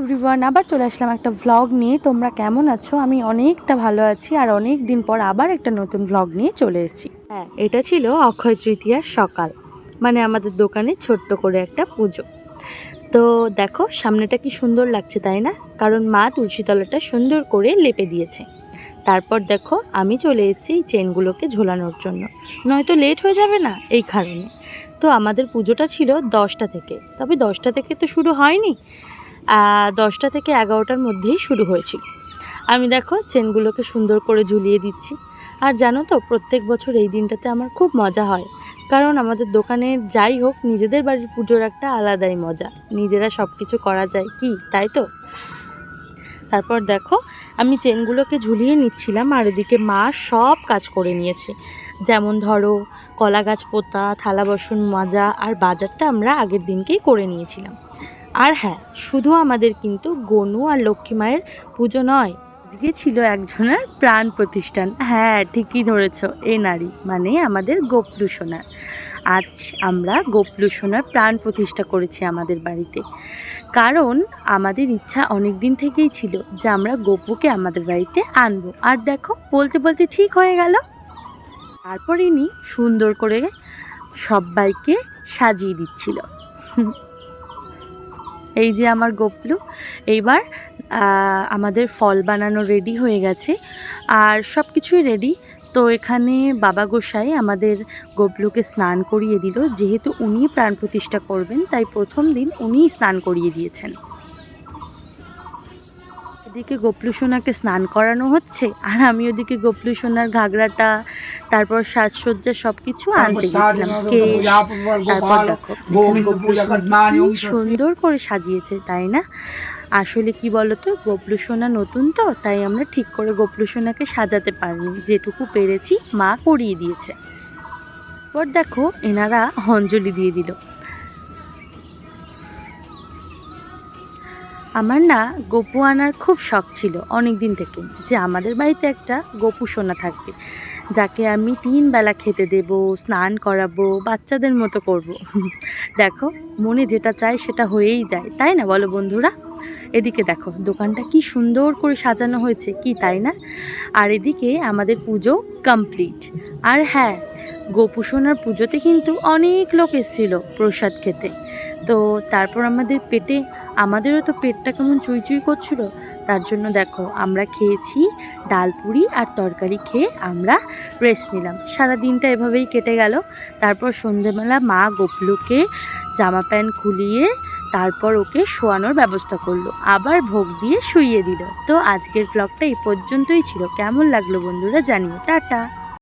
Everyone আবার চলে আসলাম একটা ভ্লগ নিয়ে। তোমরা কেমন আছো? আমি অনেকটা ভালো আছি আর অনেক দিন পর আবার একটা নতুন ভ্লগ নিয়ে চলে এসেছি। হ্যাঁ এটা ছিল অক্ষয় তৃতীয়ার সকাল মানে আমাদের দোকানে ছোট্ট করে একটা পুজো। তো দেখো, সামনেটা কি সুন্দর লাগছে, তাই না? কারণ মা তুলসীতলাটা সুন্দর করে লেপে দিয়েছে। তারপর দেখো, আমি চলে এসেছি চেনগুলোকে ঝোলানোর জন্য। নয়তো লেট হয়ে যাবে না, এই কারণে। তো আমাদের পুজোটা ছিল দশটা থেকে। তবে দশটা থেকে তো শুরু হয়নি। দশটা থেকে এগারোটার মধ্যেই শুরু হয়েছিল। আমি দেখো চেনগুলোকে সুন্দর করে ঝুলিয়ে দিচ্ছি। আর জানো তো, প্রত্যেক বছর এই দিনটাতে আমার খুব মজা হয়। কারণ আমাদের দোকানে যাই হোক, নিজেদের বাড়ির পুজোর একটা আলাদাই মজা। নিজেরা সব কিছু করা যায় কি, তাই তো? তারপর দেখো, আমি চেনগুলোকে ঝুলিয়ে নিচ্ছিলাম আর এদিকে মা সব কাজ করে নিয়েছে। যেমন ধরো, কলা গাছ পোতা, থালা বাসন মাজা আর বাজারটা আমরা আগের দিনকেই করে নিয়েছিলাম। আর হ্যাঁ শুধু আমাদের কিন্তু গনু আর লক্ষ্মী মায়ের পুজো নয়, আজকে ছিল একজনের প্রাণ প্রতিষ্ঠান। হ্যাঁ ঠিকই ধরেছ, এ নারী মানে আমাদের গোপলু সোনার আজ আমরা গোপলু সোনার প্রাণ প্রতিষ্ঠা করেছি আমাদের বাড়িতে। কারণ আমাদের ইচ্ছা অনেক দিন থেকেই ছিল যে আমরা গোপুকে আমাদের বাড়িতে আনব। আর দেখো, বলতে বলতে ঠিক হয়ে গেল। তারপর ইনি সুন্দর করে সবাইকে সাজিয়ে দিচ্ছিল। এই যে আমার গোপলু, এইবার আমাদের ফল বানানো রেডি হয়ে গেছে। আর সব কিছুই রেডি তো এখানে বাবা গোসাই আমাদের গোপলুকে স্নান করিয়ে দিল। যেহেতু উনি প্রাণ প্রতিষ্ঠা করবেন, তাই প্রথম দিন উনিই স্নান করিয়ে দিয়েছেন। এদিকে গোপলু সোনাকে স্নান করানো হচ্ছে আর আমি ওদিকে গোপলু সোনার ঘাগরাটা তারপর সাজসজ্জা সব কিছু আনতে গেছিলাম। কেশ তারপর সুন্দর করে সাজিয়েছে তাই না? আসলে কি বলতো গোপলু সোনা নতুন তো তাই আমরা ঠিক করে গোপলু সোনাকে সাজাতে পারিনি। যেটুকু পেরেছি মা করিয়ে দিয়েছে। পর দেখো এনারা অঞ্জলি দিয়ে দিল। আমার না গপু আনার খুব শখ ছিল অনেক দিন থেকে, যে আমাদের বাড়িতে একটা গপু সোনা থাকবে, যাকে আমি তিন বেলা খেতে দেব, স্নান করাবো, বাচ্চাদের মতো করব। দেখো, মনে যেটা চায় সেটা হয়েই যায়, তাই না বলো বন্ধুরা? এদিকে দেখো, দোকানটা কি সুন্দর করে সাজানো হয়েছে, কি তাই না? আর এদিকে আমাদের পুজো কমপ্লিট আর হ্যাঁ গোপু সোনার পুজোতে কিন্তু অনেক লোক এসেছিল প্রসাদ খেতে। তো তারপর আমাদের পেটে আমাদেরও তো পেটটা কেমন চুই চুই করছিল। তার জন্য দেখো, আমরা খেয়েছি ডাল পুরি আর তরকারি খেয়ে আমরা রেস্ট নিলাম। সারা দিনটা এভাবেই কেটে গেল। তারপর সন্ধেবেলা মা গোপলুকে জামা প্যান্ট খুলিয়ে তারপর ওকে শোয়ানোর ব্যবস্থা করল। আবার ভোগ দিয়ে শুইয়ে দিল। তো আজকের ব্লগটা এই পর্যন্তই ছিল। কেমন লাগল বন্ধুরা জানিও। টাটা।